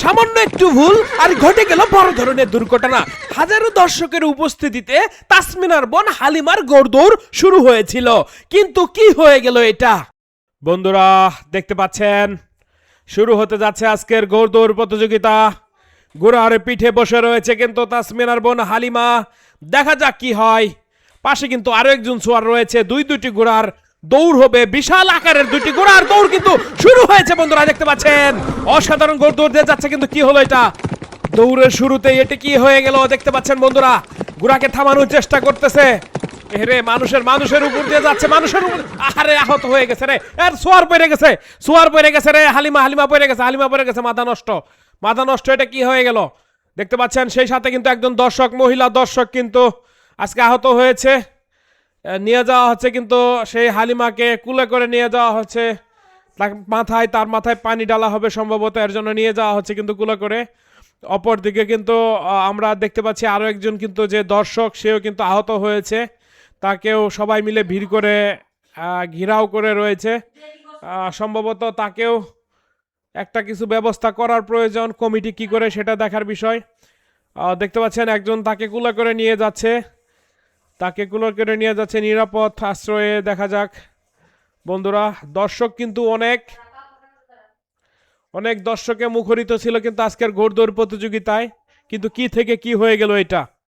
সামান্য একটু ভুল আর ঘটে গেল বড় ধরনের দুর্ঘটনা। হাজারো দর্শকের উপস্থিতিতে তাসমিনার বোন হালিমার গোড়দৌড় শুরু হয়েছিল। কিন্তু কি হয়ে গেল এটা? বন্ধুরা, দেখতে পাচ্ছেন? শুরু হতে যাচ্ছে আজকের গোড়দৌড় প্রতিযোগিতা। ঘোড়ার পিঠে বসে রয়েছে কিন্তু তাসমিনার বোন হালিমা। দেখা যাক কি হয়। পাশে কিন্তু আরও একজন সোয়ার রয়েছে। দুই দুটি ঘোড়ার দৌড় হবে, বিশাল আকারের দুটি ঘোড়ার দৌড় কিন্তু শুরু হয়েছে, বন্ধুরা, দেখতে পাচ্ছেন? অসাধারণ গোড় দৌড় দিয়ে যাচ্ছে, কিন্তু কি হলো এটা? দৌড়ের শুরুতে এটি কি হয়ে গেল, দেখতে পাচ্ছেন, বন্ধুরা? ঘোড়াকে থামানোর চেষ্টা করতেছে। রে মানুষের মানুষের উপর দিয়ে যাচ্ছে, মানুষের উপর আরে আহত হয়ে গেছে রে। আর সোয়ার পড়ে গেছে, সোয়ার পড়ে গেছে রে। হালিমা হালিমা পড়ে গেছে, হালিমা পড়ে গেছে, মাথা নষ্ট। মাথা নষ্ট, এটা কি হয়ে গেল? দেখতে পাচ্ছেন, সেই সাথে কিন্তু একজন দর্শক, মহিলা দর্শক কিন্তু আজকে আহত হয়েছে। নিয়ে যাওয়া হচ্ছে কিন্তু সেই হালিমাকে কুলে করে নিয়ে যাওয়া হচ্ছে। মাথায়, তার মাথায় পানি ডালা হবে সম্ভবত, এর জন্য নিয়ে যাওয়া হচ্ছে কিন্তু কুলে করে। অপরদিকে কিন্তু আমরা দেখতে পাচ্ছি আরও একজন কিন্তু যে দর্শক, সেও কিন্তু আহত হয়েছে। তাকেও সবাই মিলে ভিড় করে ঘেরাও করে রয়েছে। সম্ভবত তাকেও একটা কিছু ব্যবস্থা করার প্রয়োজন। কমিটি কি করে সেটা দেখার বিষয়। দেখতে পাচ্ছেন, একজন তাকে কুলে করে নিয়ে যাচ্ছে। তাকে কুলোর করে নিয়ে যাচ্ছে নিরাপদ আশ্রয়ে, দেখা যাক। বন্ধুরা, দর্শক কিন্তু অনেক অনেক দর্শকে মুখরিত ছিল কিন্তু আজকের ঘোড়দৌড় প্রতিযোগিতায়। কিন্তু কি থেকে কি হয়ে গেল এটা?